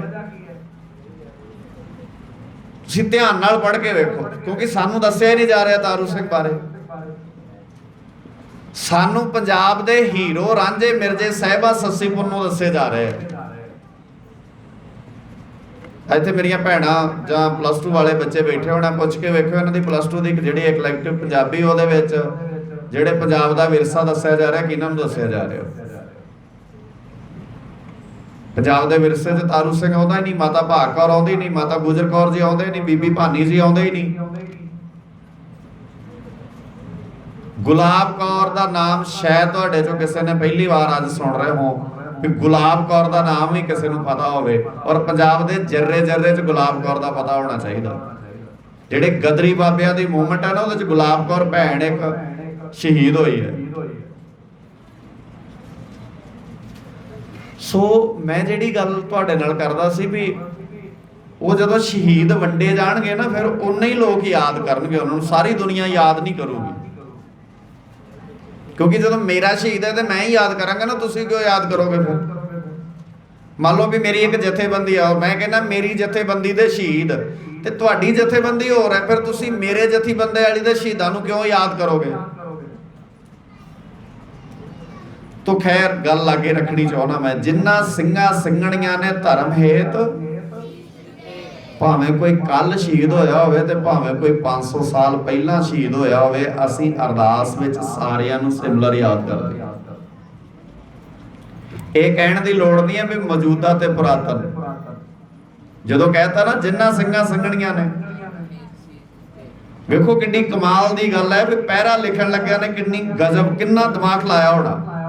ਤੁਸੀਂ ਧਿਆਨ ਨਾਲ ਪੜ੍ਹ ਕੇ ਵੇਖੋ, ਕਿਉਂਕਿ ਸਾਨੂੰ ਦੱਸਿਆ ਹੀ ਨਹੀਂ ਜਾ ਰਿਹਾ ਤਾਰੂ ਸਿੰਘ ਬਾਰੇ। ਸਾਨੂੰ ਪੰਜਾਬ ਦੇ ਹੀਰੋ ਰਾਂਝੇ ਮਿਰਜ਼ੇ ਸਾਹਿਬਾ ਸੱਸੀਪੁਰ ਨੂੰ ਦੱਸੇ ਜਾ ਰਹੇ ਆ। ਇੱਥੇ ਮੇਰੀਆਂ ਭੈਣਾਂ ਜਾਂ ਪਲੱਸ 2 ਵਾਲੇ ਬੱਚੇ ਬੈਠੇ ਹੋਣਾ, ਪੁੱਛ ਕੇ ਵੇਖਿਓ ਇਹਨਾਂ ਦੀ ਪਲੱਸ 2 ਦੀ ਜਿਹੜੀ ਇਕਲੈਕਟਿਵ ਪੰਜਾਬੀ ਉਹਦੇ ਵਿੱਚ, ਜਿਹੜੇ ਪੰਜਾਬ ਦਾ ਵਿਰਸਾ ਦੱਸਿਆ ਜਾ ਰਿਹਾ, ਕਿਹਨਾਂ ਨੂੰ ਦੱਸਿਆ ਜਾ ਰਿਹਾ? ਪੰਜਾਬ ਦੇ ਵਿਰਸੇ 'ਚ ਤਾਰੂ ਸਿੰਘ ਆਉਂਦਾ ਹੀ ਨਹੀਂ, ਮਾਤਾ ਭਾਗ ਕੌਰ ਆਉਂਦੀ ਨਹੀਂ, ਮਾਤਾ ਗੁਜਰ ਕੌਰ ਜੀ ਆਉਂਦੇ ਨਹੀਂ, ਬੀਬੀ ਭਾਨੀ ਜੀ ਆਉਂਦੇ ਹੀ ਨਹੀਂ। ਗੁਲਾਬ ਕੌਰ ਦਾ ਨਾਮ ਸ਼ਾਇਦ ਤੁਹਾਡੇ ਚੋਂ ਕਿਸੇ ਨੇ ਪਹਿਲੀ ਵਾਰ ਅੱਜ ਸੁਣ ਰਹੇ ਹੋ, ਵੀ ਗੁਲਾਬ ਕੌਰ ਦਾ ਨਾਮ ਵੀ ਕਿਸੇ ਨੂੰ ਪਤਾ ਹੋਵੇ, ਔਰ ਪੰਜਾਬ ਦੇ ਜਰਰੇ ਜਰਰੇ 'ਚ ਗੁਲਾਬ ਕੌਰ ਦਾ ਪਤਾ ਹੋਣਾ ਚਾਹੀਦਾ। ਜਿਹੜੇ ਗਦਰੀ ਬਾਬਿਆਂ ਦੀ ਮੂਵਮੈਂਟ ਹੈ ਨਾ, ਉਹਦੇ 'ਚ ਗੁਲਾਬ ਕੌਰ ਭੈਣ ਇੱਕ ਸ਼ਹੀਦ ਹੋਈ ਹੈ। ਸੋ ਮੈਂ ਜਿਹੜੀ ਗੱਲ ਤੁਹਾਡੇ ਨਾਲ ਕਰਦਾ ਸੀ ਵੀ ਉਹ ਜਦੋਂ ਸ਼ਹੀਦ ਵੰਡੇ ਜਾਣਗੇ ਨਾ, ਫਿਰ ਉਨੇ ਹੀ ਲੋਕ ਯਾਦ ਕਰਨਗੇ ਉਹਨਾਂ ਨੂੰ। ਸਾਰੀ ਦੁਨੀਆ ਯਾਦ ਨਹੀਂ ਕਰੂਗੀ। ਕਿਉਂਕਿ ਜਦੋਂ ਮੇਰਾ ਸ਼ਹੀਦ ਹੈ ਤੇ ਮੈਂ ਹੀ ਯਾਦ ਕਰਾਂਗਾ ਨਾ, ਤੁਸੀਂ ਕਿਉਂ ਯਾਦ ਕਰੋਗੇ ਫਿਰ? ਮੰਨ ਲਓ ਵੀ ਮੇਰੀ ਇੱਕ ਜਥੇਬੰਦੀ ਆ, ਮੈਂ ਕਹਿੰਦਾ ਮੇਰੀ ਜਥੇਬੰਦੀ ਦੇ ਸ਼ਹੀਦ ਤੇ ਤੁਹਾਡੀ ਜਥੇਬੰਦੀ ਹੋਰ ਹੈ, ਫਿਰ ਤੁਸੀਂ ਮੇਰੇ ਜਥੇਬੰਦੇ ਵਾਲੀ ਦੇ ਸ਼ਹੀਦਾਂ ਨੂੰ ਕਿਉਂ ਯਾਦ ਕਰੋਗੇ? ਤੋ ਖੈਰ ਗੱਲ ਲਾਗੇ ਰੱਖਣੀ ਚਾਹਣਾ ਮੈਂ, ਜਿੰਨਾ ਸਿੰਘਾਂ ਸਿੰਘਣੀਆਂ ਨੇ ਧਰਮ ਹੇਤ, ਭਾਵੇਂ ਕੋਈ ਕੱਲ ਸ਼ਹੀਦ ਹੋਇਆ ਹੋਵੇ ਤੇ ਭਾਵੇਂ ਕੋਈ 500 ਸਾਲ ਪਹਿਲਾਂ ਸ਼ਹੀਦ ਹੋਇਆ ਹੋਵੇ, ਅਸੀਂ ਅਰਦਾਸ ਵਿੱਚ ਸਾਰਿਆਂ ਨੂੰ ਸਿਮਲਰ ਯਾਦ ਕਰਦੇ ਇਹ ਕਹਿਣ ਦੀ ਲੋੜ ਨਹੀਂ ਹੈ ਵੀ ਮੌਜੂਦਾ ਤੇ ਪੁਰਾਤਨ। ਜਦੋਂ ਕਹਿਤਾ ਨਾ, ਜਿੰਨਾ ਸਿੰਘਾਂ ਸਿੰਘਣੀਆਂ ਨੇ। ਵੇਖੋ ਕਿੰਨੀ ਕਮਾਲ ਦੀ ਗੱਲ ਹੈ ਵੀ ਪਹਿਰਾ ਲਿਖਣ ਲੱਗਿਆ ਨੇ ਕਿੰਨੀ ਗਜ਼ਬ, ਕਿੰਨਾ ਦਿਮਾਗ ਲਾਇਆ ਹੋਣਾ।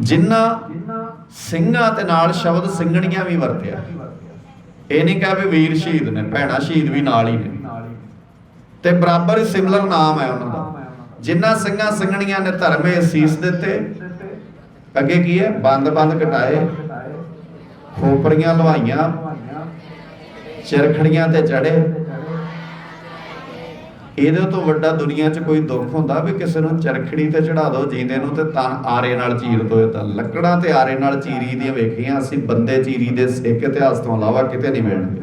ਜਿਨ੍ਹਾਂ ਸਿੰਘਾਂ ਤੇ ਨਾਲ ਸ਼ਬਦ ਸਿੰਘਣੀਆਂ ਵੀ ਵਰਤਿਆ। ਇਹ ਨਹੀਂ ਕਹਾਂ ਵੀ ਵੀਰ ਸ਼ਹੀਦ ਨੇ, ਭੈਣਾ ਸ਼ਹੀਦ ਵੀ ਨਾਲ ਹੀ ਨੇ। ਤੇ ਬਰਾਬਰ ਹੀ ਸਿਮਿਲਰ ਨਾਮ ਹੈ ਉਹਨਾਂ ਦਾ। ਜਿੰਨਾ ਸਿੰਘਾਂ ਸਿੰਘਣੀਆਂ ਨੇ ਧਰਮੇ ਅਸੀਸ ਦਿੱਤੇ, ਅੱਗੇ ਕੀ ਹੈ? ਬੰਦ ਬੰਦ ਕਟਾਏ, ਖੋਪੜੀਆਂ ਲਵਾਈਆਂ, ਚਿਰਖੜੀਆਂ ਤੇ ਚੜੇ ਇਹਦੇ ਤੋਂ ਵੱਡਾ ਦੁਨੀਆ 'ਚ ਕੋਈ ਦੁੱਖ ਹੁੰਦਾ ਵੀ ਕਿਸੇ ਨੂੰ ਚਰਖੜੀ ਤੇ ਚੜਾ ਦਿਓ ਜੀਂਦੇ ਨੂੰ ਤੇ ਤਾਂ ਆਰੇ ਨਾਲ ਚੀਰ ਦੋ ਤਾਂ ਲੱਕੜਾਂ ਤੇ ਆਰੇ ਨਾਲ ਚੀਰੀ ਦੀਆਂ ਵੇਖੀਆਂ ਅਸੀਂ ਬੰਦੇ ਚੀਰੀ ਦੇ ਸਿੱਖ ਇਤਿਹਾਸ ਤੋਂ ਇਲਾਵਾ ਕਿਤੇ ਨਹੀਂ ਮਿਲਣਗੇ।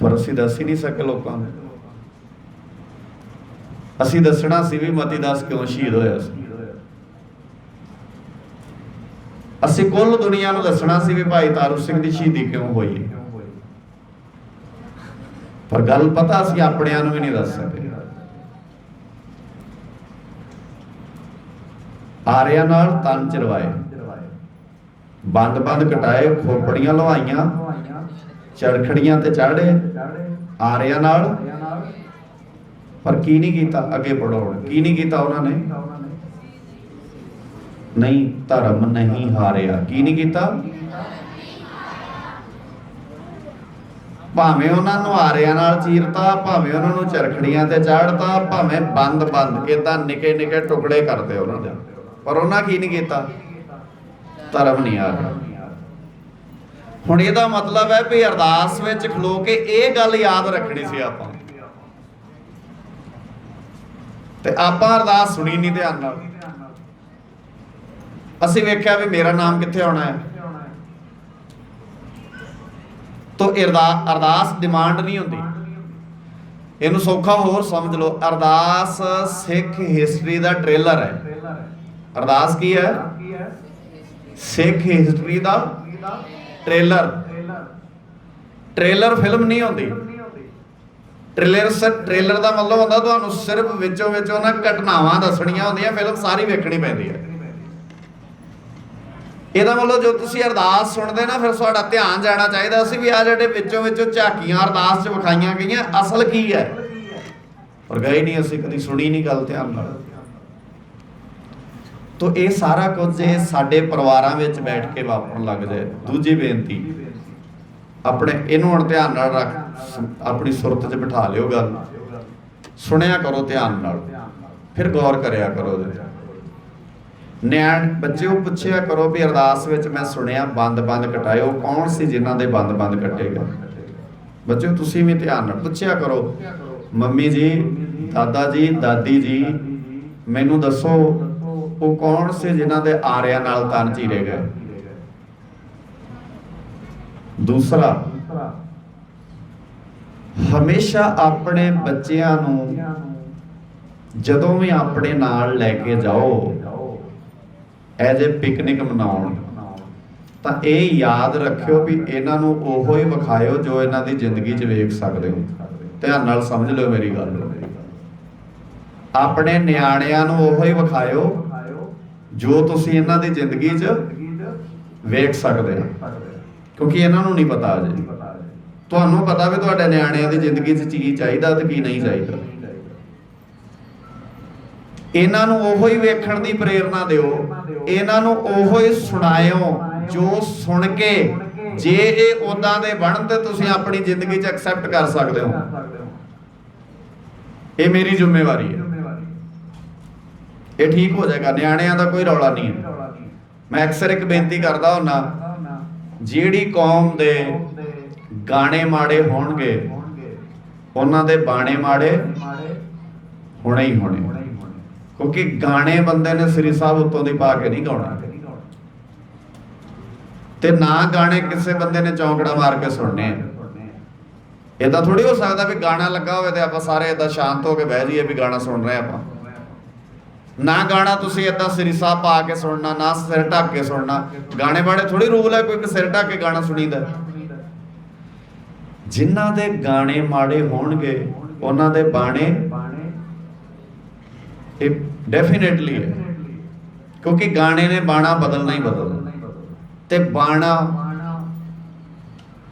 ਪਰ ਅਸੀਂ ਦੱਸ ਹੀ ਨਹੀਂ ਸਕੇ ਲੋਕਾਂ ਨੂੰ। ਅਸੀਂ ਦੱਸਣਾ ਸੀ ਵੀ ਮਤੀ ਦਾਸ ਕਿਉਂ ਸ਼ਹੀਦ ਹੋਇਆ ਸੀ। ਅਸੀਂ ਕੁੱਲ ਦੁਨੀਆ ਨੂੰ ਦੱਸਣਾ ਸੀ ਵੀ ਭਾਈ ਤਾਰੂ ਸਿੰਘ ਦੀ ਸ਼ਹੀਦੀ ਕਿਉਂ ਹੋਈ ਹੈ। ਪਰ ਗੱਲ ਪਤਾ ਅਸੀਂ ਆਪਣਿਆਂ ਨੂੰ ਵੀ ਨਹੀਂ ਦੱਸ ਸਕੇ ਆਰਿਆਂ ਨਾਲ ਤਨ ਚਰਵਾਏ। ਬੰਦ ਬੰਦ ਕਟਾਏ, ਖੋਪੜੀਆਂ ਲਵਾਈਆਂ, ਚੜਖੜੀਆਂ ਤੇ ਚਾੜੇ ਆਰਿਆਂ ਨਾਲ। ਪਰ ਕੀ ਨਹੀਂ ਕੀਤਾ? ਅੱਗੇ ਪੜਾਉਣ ਕੀ ਨਹੀਂ ਕੀਤਾ ਉਹਨਾਂ ਨੇ? ਨਹੀਂ, ਧਰਮ ਨਹੀਂ ਹਾਰਿਆ। ਕੀ ਨਹੀਂ ਕੀਤਾ? ਭਾਵੇਂ ਉਹਨਾਂ ਨੂੰ ਆਰਿਆਂ ਨਾਲ ਚੀਰਤਾ, ਭਾਵੇਂ ਉਹਨਾਂ ਨੂੰ ਚਰਖੜੀਆਂ ਤੇ ਚਾੜਤਾ, ਭਾਵੇਂ ਬੰਦ ਬੰਦ ਇਦਾਂ ਨਿੱਕੇ ਨਿੱਕੇ ਟੁਕੜੇ ਕਰਦੇ ਉਹਨਾਂ ਦੇ। ਪਰ ਉਹਨਾਂ ਕੀ ਨਹੀਂ ਕੀਤਾ? ਧਰਮ ਨਹੀਂ ਹਾਰਿਆ ਹੁਣ ਇਹਦਾ ਮਤਲਬ ਹੈ ਵੀ ਅਰਦਾਸ ਵਿੱਚ ਖਲੋ ਕੇ ਇਹ ਗੱਲ ਯਾਦ ਰੱਖਣੀ ਸੀ ਆਪਾਂ। ਤੇ ਆਪਾਂ ਅਰਦਾਸ ਸੁਣੀ ਨਹੀਂ ਧਿਆਨ ਨਾਲ। ਅਸੀਂ ਵੇਖਿਆ ਵੀ ਮੇਰਾ ਨਾਮ ਕਿੱਥੇ ਆਉਣਾ ਹੈ? ਤੋ ਅਰਦਾਸ ਡਿਮਾਂਡ ਨਹੀਂ ਹੁੰਦੀ। ਇਹਨੂੰ ਸੌਖਾ ਹੋਰ ਸਮਝ ਲਓ, ਅਰਦਾਸ ਸਿੱਖ ਹਿਸਟਰੀ ਦਾ ਟ੍ਰੇਲਰ ਹੈ। ਅਰਦਾਸ ਕੀ ਹੈ? ਸਿੱਖ ਹਿਸਟਰੀ ਦਾ ਟ੍ਰੇਲਰ ਟ੍ਰੇਲਰ ਫਿਲਮ ਨਹੀਂ ਹੁੰਦੀ। ਟ੍ਰੇਲਰ ਸ ਟ੍ਰੇਲਰ ਦਾ ਮਤਲਬ ਹੁੰਦਾ ਤੁਹਾਨੂੰ ਸਿਰਫ ਵਿੱਚੋਂ ਵਿੱਚੋਂ ਨਾ ਘਟਨਾਵਾਂ ਦੱਸਣੀਆਂ ਹੁੰਦੀਆਂ ਫਿਲਮ ਸਾਰੀ ਵੇਖਣੀ ਪੈਂਦੀ ਹੈ। ਇਹਦਾ ਮਤਲਬ ਜੋ ਤੁਸੀਂ ਅਰਦਾਸ ਸੁਣਦੇ ਨਾ, ਫਿਰ ਤੁਹਾਡਾ ਧਿਆਨ ਜਾਣਾ ਚਾਹੀਦਾ। ਸੀ ਵੀ ਆ ਜਿਹੜੇ ਵਿੱਚੋਂ ਵਿੱਚੋਂ ਝਾਕੀਆਂ ਅਰਦਾਸ 'ਚ ਵਿਖਾਈਆਂ ਗਈਆਂ, ਅਸਲ ਕੀ ਹੈ? ਪਰ ਗਏ ਨਹੀਂ ਅਸੀਂ, ਕਦੀ ਸੁਣੀ ਨਹੀਂ ਗੱਲ ਧਿਆਨ ਨਾਲ। ਤੋ ਇਹ ਸਾਰਾ ਕੁਝ ਜੇ ਸਾਡੇ ਪਰਿਵਾਰਾਂ ਵਿੱਚ ਬੈਠ ਕੇ ਵਾਪਰਨ ਲੱਗ ਜਾਏ। ਦੂਜੀ ਬੇਨਤੀ, ਆਪਣੇ ਇਹਨੂੰ ਹੁਣ ਧਿਆਨ ਨਾਲ ਰੱਖ ਆਪਣੀ ਸੁਰਤ 'ਚ ਬਿਠਾ ਲਿਓ ਗੱਲ। ਸੁਣਿਆ ਕਰੋ ਧਿਆਨ ਨਾਲ। ਫਿਰ ਗੌਰ ਕਰਿਆ ਕਰੋ ਉਹਦੇ ਤੇ। ਨਿਆਣ, ਬੱਚਿਓ, ਪੁੱਛਿਆ ਕਰੋ ਵੀ ਅਰਦਾਸ ਵਿੱਚ ਮੈਂ ਸੁਣਿਆ ਬੰਦ ਬੰਦ ਕਟਾਇਓ, ਕੌਣ ਸੀ ਜਿਨ੍ਹਾਂ ਦੇ ਬੰਦ ਬੰਦ ਕੱਟੇਗਾ ਬੱਚਿਓ, ਤੁਸੀਂ ਵੀ ਧਿਆਨ ਨਾਲ ਪੁੱਛਿਆ ਕਰੋ। ਮੰਮੀ ਜੀ, ਦਾਦਾ ਜੀ, ਦਾਦੀ ਜੀ, ਮੈਨੂੰ ਦੱਸੋ, ਉਹ ਕੌਣ ਸੀ ਜਿਨ੍ਹਾਂ ਦੇ ਆਰਿਆਂ ਨਾਲ ਤਨ ਚੀਰੇ ਗਏ? ਦੂਸਰਾ, ਹਮੇਸ਼ਾ ਆਪਣੇ ਬੱਚਿਆਂ ਨੂੰ ਜਦੋਂ ਵੀ ਆਪਣੇ ਨਾਲ ਲੈ ਕੇ ਜਾਓ ਐਜ਼ ਅ ਪਿਕਨਿਕ ਮਨਾਉਣ। ਤਾਂ ਇਹ ਯਾਦ ਰੱਖਿਓ ਵੀ ਇਹਨਾਂ ਨੂੰ ਉਹੋ ਹੀ ਵਿਖਾਇਓ ਜੋ ਇਹਨਾਂ ਦੀ ਜ਼ਿੰਦਗੀ 'ਚ ਵੇਖ ਸਕਦੇ ਹੋ। ਧਿਆਨ ਨਾਲ ਸਮਝ ਲਿਓ ਮੇਰੀ ਗੱਲ। ਆਪਣੇ ਨਿਆਣਿਆਂ ਨੂੰ ਉਹੋ ਹੀ ਵਿਖਾਇਓ ਜੋ ਤੁਸੀਂ ਇਹਨਾਂ ਦੀ ਜ਼ਿੰਦਗੀ 'ਚ ਵੇਖ ਸਕਦੇ ਹੋ। ਕਿਉਂਕਿ ਇਹਨਾਂ ਨੂੰ ਨਹੀਂ ਪਤਾ ਅਜੇ। ਤੁਹਾਨੂੰ ਪਤਾ ਵੀ ਤੁਹਾਡੇ ਨਿਆਣਿਆਂ ਦੀ ਜ਼ਿੰਦਗੀ 'ਚ ਕੀ ਚਾਹੀਦਾ ਤੇ ਕੀ ਨਹੀਂ ਚਾਹੀਦਾ। ਇਹਨਾਂ ਨੂੰ ਉਹੋ ਹੀ ਵੇਖਣ ਦੀ ਪ੍ਰੇਰਣਾ ਦਿਓ। ਇਹਨਾਂ ਨੂੰ ਉਹੋ ਹੀ ਸੁਣਾਇਓ, ਜੋ ਸੁਣ ਕੇ ਜੇ ਇਹ ਉਦਾਂ ਦੇ ਬਣਨ ਤੇ ਤੁਸੀਂ ਆਪਣੀ ਜ਼ਿੰਦਗੀ 'ਚ ਐਕਸੈਪਟ ਕਰ ਸਕਦੇ ਹੋ। ਇਹ ਮੇਰੀ ਜ਼ਿੰਮੇਵਾਰੀ ਹੈ। ਇਹ ਠੀਕ ਹੋ ਜਾਏਗਾ, ਨਿਆਣਿਆਂ ਦਾ ਕੋਈ ਰੌਲਾ ਨਹੀਂ ਹੈ। ਮੈਂ ਅਕਸਰ ਇੱਕ ਬੇਨਤੀ ਕਰਦਾ ਹੁੰਨਾ, ਜਿਹੜੀ ਕੌਮ ਦੇ ਗਾਣੇ ਮਾੜੇ ਹੋਣਗੇ, ਉਹਨਾਂ ਦੇ ਬਾਣੇ ਮਾੜੇ ਹੋਣੇ ਹੀ ਹੋਣੇ। ਕਿਉਂਕਿ ਗਾਣੇ ਬੰਦੇ ਨੇ ਸ੍ਰੀ ਸਾਹਿਬ ਉੱਤੋਂ ਦੀ ਪਾ ਕੇ ਨਹੀਂ ਗਾਉਣਾ। ਤੇ ਨਾ ਗਾਣੇ ਕਿਸੇ ਬੰਦੇ ਨੇ ਚੌਂਕੜਾ ਮਾਰ ਕੇ ਸੁਣਨੇ ਇਦਾਂ ਥੋੜੀ ਹੋ ਸਕਦਾ ਵੀ ਗਾਣਾ ਲੱਗਾ ਹੋਵੇ ਤੇ ਆਪਾਂ ਸਾਰੇ ਇਦਾਂ ਸ਼ਾਂਤ ਹੋ ਕੇ ਬਹਿ ਜਾਈਏ ਵੀ ਗਾਣਾ ਸੁਣ ਰਹੇ ਆਪਾਂ। ਨਾ ਗਾਣਾ ਤੁਸੀਂ ਇਦਾਂ ਸ੍ਰੀ ਸਾਹਿਬ ਪਾ ਕੇ ਸੁਣਨਾ, ਨਾ ਸਿਰ ਢੱਕ ਕੇ ਸੁਣਨਾ। ਗਾਣੇ ਬਾਣੇ ਥੋੜੀ ਰੂਲ ਹੈ ਕੋਈ ਸਿਰ ਢੱਕ ਕੇ ਗਾਣਾ ਸੁਣੀਦਾ। ਜਿਨ੍ਹਾਂ ਦੇ ਗਾਣੇ ਮਾੜੇ ਹੋਣਗੇ, ਉਹਨਾਂ ਦੇ ਬਾਣੇ ਇਹ ਡੈਫੀਨਿਟਲੀ ਹੈ। ਕਿਉਂਕਿ ਗਾਣੇ ਨੇ ਬਾਣਾ ਬਦਲਣਾ ਹੀ ਬਦਲਣਾ। ਤੇ ਬਾਣਾ,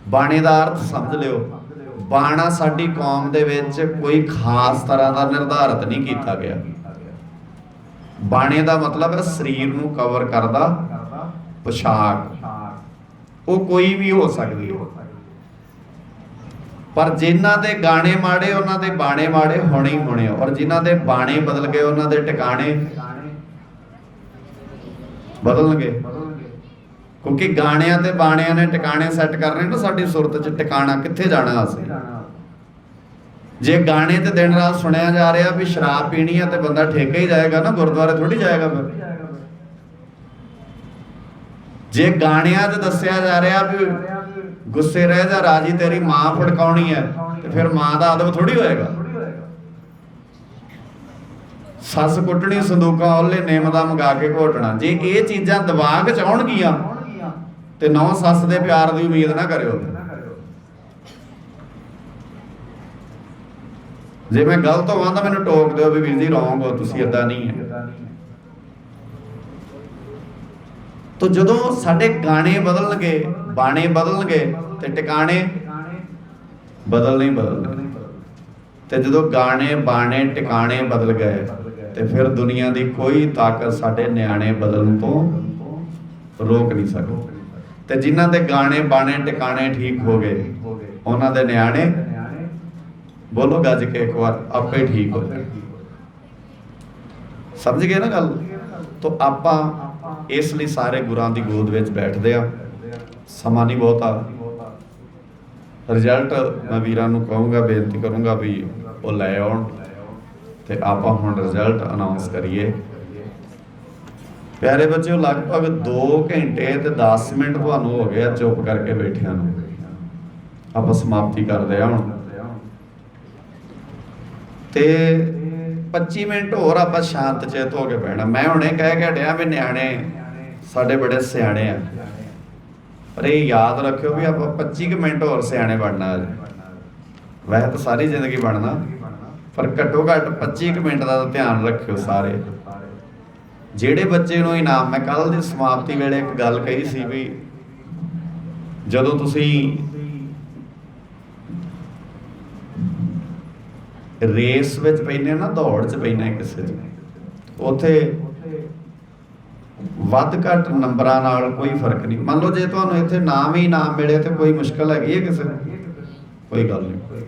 ਬਾਣੇ ਦਾ ਅਰਥ ਸਮਝ ਲਿਓ। ਬਾਣਾ ਸਾਡੀ ਕੌਮ ਦੇ ਵਿੱਚ ਕੋਈ ਖਾਸ ਤਰ੍ਹਾਂ ਦਾ ਨਿਰਧਾਰਤ ਨਹੀਂ ਕੀਤਾ ਗਿਆ। ਬਾਣੇ ਦਾ ਮਤਲਬ ਹੈ ਸਰੀਰ ਨੂੰ ਕਵਰ ਕਰਦਾ, ਪੋਸ਼ਾਕ। ਉਹ ਕੋਈ ਵੀ ਹੋ ਸਕਦੀ ਹੈ। ਪਰ ਜਿਨ੍ਹਾਂ ਦੇ ਗਾਣੇ ਮਾੜੇ, ਉਹਨਾਂ ਦੇ ਬਾਣੇ ਮਾੜੇ ਹੋਣੇ ਹੀ ਹੋਣੇ ਔਰ ਜਿਨ੍ਹਾਂ ਦੇ ਬਾਣੇ ਬਦਲ ਗਏ, ਉਹਨਾਂ ਦੇ ਟਿਕਾਣੇ ਬਦਲਣਗੇ। ਕਿਉਂਕਿ ਗਾਣਿਆਂ ਤੇ ਬਾਣਿਆਂ ਨੇ ਟਿਕਾਣੇ ਸੈੱਟ ਕਰਨੇ ਨਾ, ਸਾਡੀ ਸੁਰਤ 'ਚ ਟਿਕਾਣਾ ਕਿੱਥੇ ਜਾਣਾ ਅਸੀਂ? ਜੇ ਗਾਣੇ ਤੇ ਦਿਨ ਰਾਤ ਸੁਣਿਆ ਜਾ ਰਿਹਾ ਵੀ ਸ਼ਰਾਬ ਪੀਣੀ ਆ ਤੇ ਬੰਦਾ ਠੇਕੇ ਹੀ ਜਾਏਗਾ ਨਾ, ਗੁਰਦੁਆਰੇ ਥੋੜੀ ਜਾਏਗਾ ਫਿਰ। ਜੇ ਗਾਣਿਆਂ 'ਚ ਦੱਸਿਆ ਜਾ ਰਿਹਾ ਵੀ ਗੁੱਸੇ ਰਹਿ ਜਾ, ਰਾਜੀ ਤੇਰੀ ਮਾਂ ਫੜਕਾਉਣੀ ਹੈ, ਤੇ ਫਿਰ ਮਾਂ ਦਾ ਅਦਬ ਥੋੜੀ ਹੋਏਗਾ। ਸੱਸ ਕੁੱਟਣੀ, ਸੰਦੂਕਾਂ ਉਹਲੇ ਨੇਮ ਦਾ ਮੰਗਾ ਕੇ ਘੋਟਣਾ। ਜੇ ਇਹ ਚੀਜ਼ਾਂ ਦਿਮਾਗ ਚ ਆਉਣਗੀਆਂ, ਤੇ ਨੌ ਸੱਸ ਦੇ ਪਿਆਰ ਦੀ ਉਮੀਦ ਨਾ ਕਰਿਓ। ਜੇ ਮੈਂ ਗਲਤ ਹੋਵਾਂ ਤਾਂ ਮੈਨੂੰ ਟੋਕ ਦਿਓ ਵੀ ਵੀਰ ਜੀ ਰੋਂਗ ਹੋ, ਤੁਸੀਂ ਇਦਾਂ ਨਹੀਂ ਹੈ। ਤੋ ਜਦੋਂ ਸਾਡੇ ਗਾਣੇ ਬਦਲਣਗੇ ਬਾਣੇ ਬਦਲਣਗੇ ਤੇ ਟਿਕਾਣੇ ਬਦਲ ਨਹੀਂ ਬਦਲਣਗੇ। ਤੇ ਜਦੋਂ ਗਾਣੇ, ਬਾਣੇ, ਟਿਕਾਣੇ ਬਦਲ ਗਏ, ਤੇ ਫਿਰ ਦੁਨੀਆ ਦੀ ਕੋਈ ਤਾਕਤ ਸਾਡੇ ਨਿਆਣੇ ਬਦਲਣ ਤੋਂ ਰੋਕ ਨਹੀਂ ਸਕਦੀ। ਤੇ ਜਿਨ੍ਹਾਂ ਦੇ ਗਾਣੇ, ਬਾਣੇ, ਟਿਕਾਣੇ ਠੀਕ ਹੋ ਗਏ, ਉਹਨਾਂ ਦੇ ਨਿਆਣੇ ਬੋਲੋ ਗੱਜ ਕੇ ਇੱਕ ਵਾਰ, ਆਪੇ ਠੀਕ ਹੋ ਜਾਏ ਸਮਝ ਗਏ ਨਾ ਗੱਲ? ਤੋਂ ਆਪਾਂ ਇਸ ਲਈ ਸਾਰੇ ਗੁਰਾਂ ਦੀ ਗੋਦ ਵਿੱਚ ਬੈਠਦੇ ਆ ਸਮਾਂ ਨਹੀਂ ਬਹੁਤਾ ਰਿਜ਼ਲਟ ਮੈਂ ਵੀਰਾਂ ਨੂੰ ਕਹੂੰਗਾ, ਬੇਨਤੀ ਕਰੂੰਗਾ ਵੀ ਉਹ ਲੈ ਆਉਣ ਤੇ ਆਪਾਂ ਹੁਣ ਰਿਜ਼ਲਟ ਅਨਾਉਂਸ ਕਰੀਏ। ਪਿਆਰੇ ਬੱਚਿਓ, ਲਗਭਗ 2 ਘੰਟੇ ਤੇ 10 ਮਿੰਟ ਤੁਹਾਨੂੰ ਹੋ ਗਏ ਚੁੱਪ ਕਰਕੇ ਬੈਠਿਆਂ ਨੂੰ। ਆਪਾਂ ਸਮਾਪਤੀ ਕਰਦੇ ਆ ਹੁਣ। ਤੇ 25 ਮਿੰਟ ਹੋਰ ਆਪਾਂ ਸ਼ਾਂਤ ਚੇਤ ਹੋ ਕੇ ਬਹਿਣਾ। ਮੈਂ ਹੁਣੇ ਕਹਿ ਕੇ ਹਟਿਆ ਵੀ ਨਿਆਣੇ ਸਾਡੇ ਬੜੇ ਸਿਆਣੇ ਆ। ਪਰ ਇਹ ਯਾਦ ਰੱਖਿਓ ਵੀ ਆਪਾਂ 25 ਕੁ ਮਿੰਟ ਹੋਰ ਸਿਆਣੇ ਬਣਨਾ ਅੱਜ। ਵੈਸੇ ਤਾਂ ਸਾਰੀ ਜ਼ਿੰਦਗੀ ਬਣਨਾ, ਪਰ ਘੱਟੋ ਘੱਟ 25 ਕੁ ਮਿੰਟ ਦਾ ਧਿਆਨ ਰੱਖਿਓ ਸਾਰੇ। ਜਿਹੜੇ ਬੱਚੇ ਨੂੰ ਇਨਾਮ, ਮੈਂ ਕੱਲ ਦੀ ਸਮਾਪਤੀ ਵੇਲੇ ਇੱਕ ਗੱਲ ਕਹੀ ਸੀ ਵੀ ਜਦੋਂ ਤੁਸੀਂ ਰੇਸ ਵਿੱਚ ਪੈਨੇ ਨਾ, ਦੌੜ 'ਚ ਪੈਨੇ ਕਿਸੇ 'ਚ, ਉੱਥੇ ਵੱਧ ਘੱਟ ਨੰਬਰਾਂ ਨਾਲ ਕੋਈ ਫ਼ਰਕ ਨਹੀਂ। ਮੰਨ ਲਓ ਜੇ ਤੁਹਾਨੂੰ ਇੱਥੇ ਨਾਮ ਹੀ ਨਾ ਮਿਲੇ ਤੇ ਕੋਈ ਮੁਸ਼ਕਲ ਹੈਗੀ ਹੈ ਕਿਸੇ ਨੂੰ? ਕੋਈ ਗੱਲ ਨਹੀਂ।